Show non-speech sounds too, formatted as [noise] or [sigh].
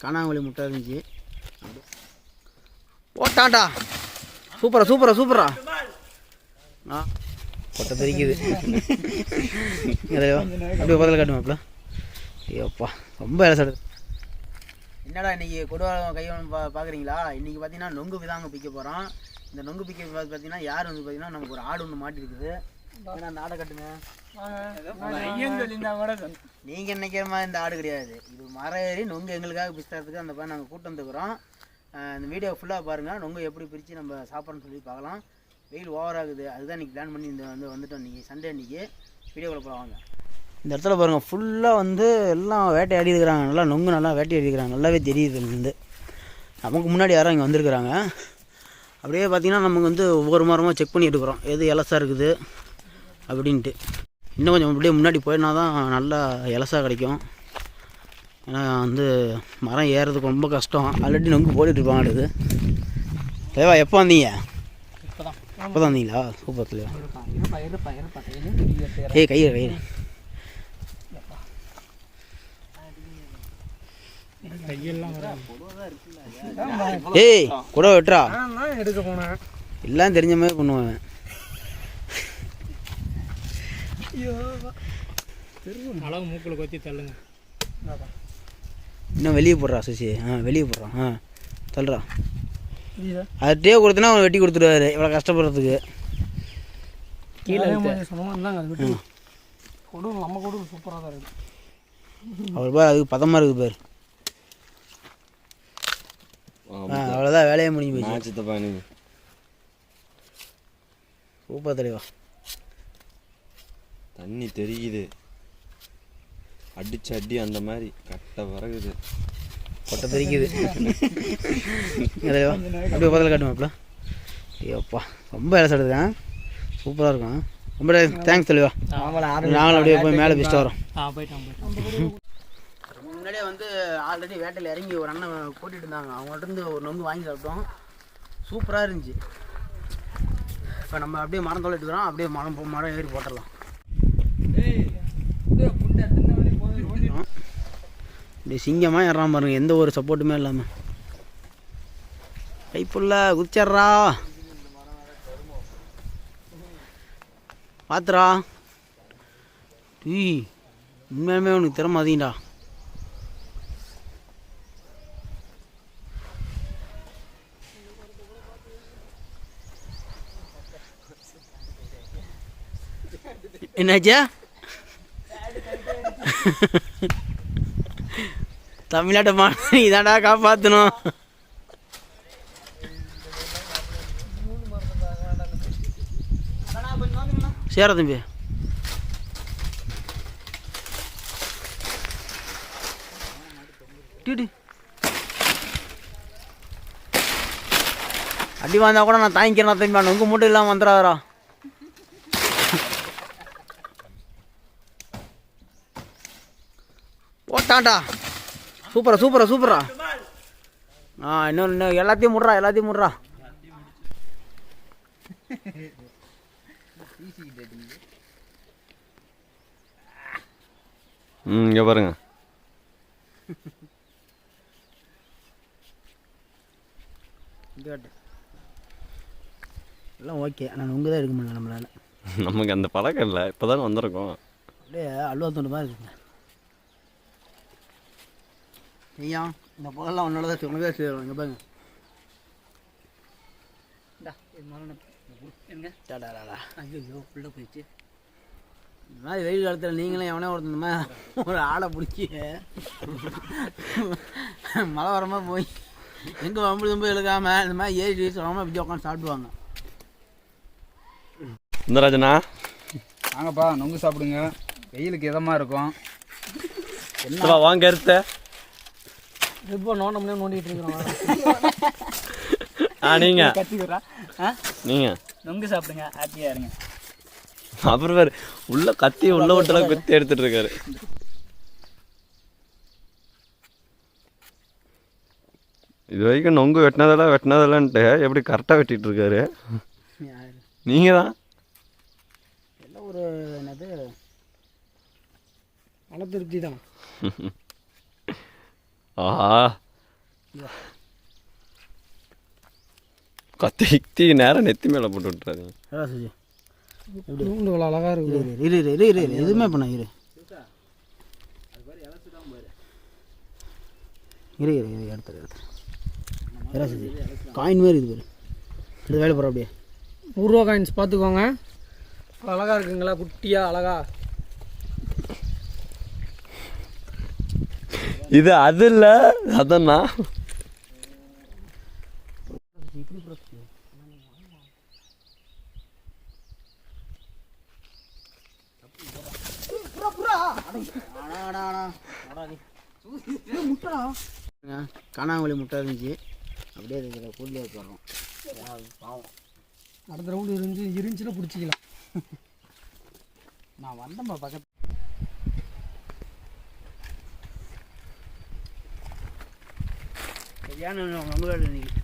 காணாங்கோழி முட்டை இருந்துச்சு. போட்டான்டா சூப்பரா சூப்பரா சூப்பரா. ஆ. கொட்டை தெரிக்குது. அப்படியே பதில் காட்டுமாப்ல ஐயோப்பா ரொம்ப இலசடு என்னடா இன்னைக்கு கொடுவாளம் கைவனம் பா பார்க்குறீங்களா இன்னைக்கு பார்த்தீங்கன்னா நொங்கு விதாங்க பிக்க போகிறோம் இந்த நொங்கு பிக்க பார்த்தீங்கன்னா யார் வந்து பார்த்தீங்கன்னா நமக்கு ஒரு ஆடு ஒன்று மாட்டிருக்குது. நீங்கள் நினைக்கிற மாதிரி இந்த ஆடு கிடையாது. இது மரம் ஏறி நொங்கு எங்களுக்காக பிஸ்தறதுக்கு அந்த பையன் நாங்கள் கூட்டம் வந்துக்கிறோம். இந்த வீடியோ ஃபுல்லாக பாருங்கள் நொங்கு எப்படி பிரித்து நம்ம சாப்பிட்றோன்னு சொல்லி பார்க்கலாம். வெயில் ஓவர் ஆகுது. அதுதான் இன்றைக்கி பிளான் பண்ணி இந்த வந்து வந்துட்டோம் இன்றைக்கி சண்டே அன்றைக்கி வீடியோக்குள்ள போகலாம் வாங்க. இந்த இடத்துல பாருங்கள் ஃபுல்லாக வந்து எல்லாம் வேட்டையாடி இருக்கிறாங்க. நல்லா நொங்கு நல்லா வேட்டையாடி இருக்கிறாங்க நல்லாவே தெரியுது இருந்து நமக்கு முன்னாடி யாரும் இங்கே வந்திருக்கிறாங்க. அப்படியே பார்த்தீங்கன்னா நமக்கு வந்து ஒவ்வொரு மரமாக செக் பண்ணி எடுக்கிறோம் எது இலசா இருக்குது? அப்படின்ட்டு. இன்னும் கொஞ்சம் அப்படியே முன்னாடி போயினா தான் நல்லா இலசா கிடைக்கும். ஏன்னா வந்து மரம் ஏறுறதுக்கு ரொம்ப கஷ்டம். ஆல்ரெடி நொங்கு போட்டுட்டு இருப்பாங்க இது தேவா எப்போ வந்தீங்க? இப்போ தான் வந்தீங்களா? சூப்பர் தலைவா. ஏய் கையை கையை கையெல்லாம் ஏய் கூட வெட்டுறா. எல்லாம் தெரிஞ்ச மாதிரி பண்ணுவேன். அழகு மூக்கில் கொத்தி தள்ளுங்க. இன்னும் வெளியே போடுறா சுசி. ஆ வெளியே போடுறான் ஆ தள்ளுறா. அது டே கொடுத்தனா அவன் வெட்டி கொடுத்துருவாரு இவ்வளோ கஷ்டப்படுறதுக்கு. கீழே சொன்னோம். இருந்தாங்க அது விட்டு கொடு நம்ம கொடு சூப்பராக தான் இருக்குது அவர் பார் அதுக்கு பதமாக இருக்குது பார். ஆ அவ்வளோதான் வேலையே முடிஞ்சு போச்சு. மேட்ச் தப்பா நீ. சூப்பர் தலைவா. தண்ணி தெரியுது. அடிச்சு அடி அந்த மாதிரி கட்ட வரகுது கொட்டை தெரிக்குது. அப்படியே பதில் காட்டுமாப்ல ஐயோப்பா ரொம்ப இலசா எடுத்துக்கேன் சூப்பராக இருக்கும் ரொம்ப தேங்க்ஸ் தலைவா நாங்களும் அப்படியே போய் மேலே பிடிச்சிட்டு வரோம். ஆ முன்னாடியே வந்து ஆல்ரெடி வேட்டையில் இறங்கி ஒரு அண்ணன் போட்டுட்டு இருந்தாங்க. அவங்கள்ட்ட இருந்து ஒரு நொங்கு வாங்கி சாப்பிட்டோம். சூப்பராக இருந்துச்சு. இப்போ நம்ம அப்படியே மரம் தொலைட்டுக்கிறோம் அப்படியே மரம் போ- மரம் ஏறி போட்டுடலாம். இப்படி சிங்கமாக ஏறாம பாருங்க. எந்த ஒரு சப்போர்ட்டுமே இல்லாமல் கைப்புள்ள குதிச்சிட்றா பார்த்துடா டீ உண்மையுமே உனக்கு திறமை அதிகண்டா என்னாச்சா? தமிழ்நாட்டை மாநில இதாண்டா காப்பாற்றணும் சேர தம்பி. டிடி அடி வந்தா கூட நான் தாங்கிக்கிறேன் தம்பி. உங்கள் மூட்டை இல்லாமல் வந்துடாதரா போட்டான்டா. சூப்பரா சூப்பரா சூப்பரா. ஆ இன்னும் இன்னும் எல்லாத்தையும் முடுறா எல்லாத்தையும் முடுறா. ம் இங்கே பாருங்க. எல்லாம் ஓகே ஆனால் உங்க தான் எடுக்க முடியல நம்மளால. நமக்கு அந்த பழக்கம் இல்லை இப்போ தானே வந்திருக்கோம். அப்படியே அல்வா துண்டு மாதிரி இருக்குங்க. ஐயா இந்த புகழெல்லாம் உன்னோட தான் தான் சேரும் இங்கே பாருங்க. ஐயோ உள்ள போயிடுச்சு. இந்த மாதிரி வெயில் காலத்தில் நீங்களும் எவனே இந்த மாதிரி ஒரு ஆளை பிடிச்சி மழை வர மாதிரி போய் எங்கே வம்பு தும்பு எழுக்காம இந்த மாதிரி ஏறி சொல்லாமல் இப்படி உட்காந்து சாப்பிடுவாங்க. சுந்தராஜனா வாங்கப்பா நொங்கு சாப்பிடுங்க. வெயிலுக்கு இதமாக இருக்கும். சிவா வாங்க இருத்த இப்போ நோண்டம்னே நோண்டிட்டு இருக்கிறோம். ஆ நீங்க. கத்திக்கிறா ஆ? நீங்க. நொங்கு சாப்பிடுங்க இருங்க. அப்புறம் வேறு உள்ள கத்தி உள்ள விட்டுலாம் குத்தி எடுத்துட்டு இருக்காரு. இது வரைக்கும் நொங்கு வெட்டினதெல்லாம் வெட்டினதெல்லான்ட்டு எப்படி கரெக்டாக வெட்டிட்டு இருக்காரு? யாரு? நீங்கள் தான் எல்லாம் ஒரு என்னது மன திருப்தி தான் [laughs] ஆஹா கத்தி கித்தி நேரம் நெத்தி மேலே போட்டு விட்டுறாதீங்க இவ்வளோ அழகாக இரு இருக்குது இரு இரு இரு இரு இரு எதுவுமே பண்ண இரு இரு இரு இரு எடுத்துரு எடுத்துரு காயின் மாதிரி இது பாரு இது வேலை போகிற அப்படியே நூறுரூவா காயின்ஸ் பார்த்துக்கோங்க அழகாக இருக்குங்களா குட்டியாக அழகா இது அது இல்லை அதண்ணா காணாமொழி முட்டை இருந்துச்சு. அப்படியே இருக்கிற கூட்டிலே போடுறோம் பாவம். அடுத்த ரவுண்டு இருந்து இருந்துச்சுன்னா பிடிச்சிக்கலாம். நான் வந்தேன்ப்பா பக்கத்து Ya no, no, no, no,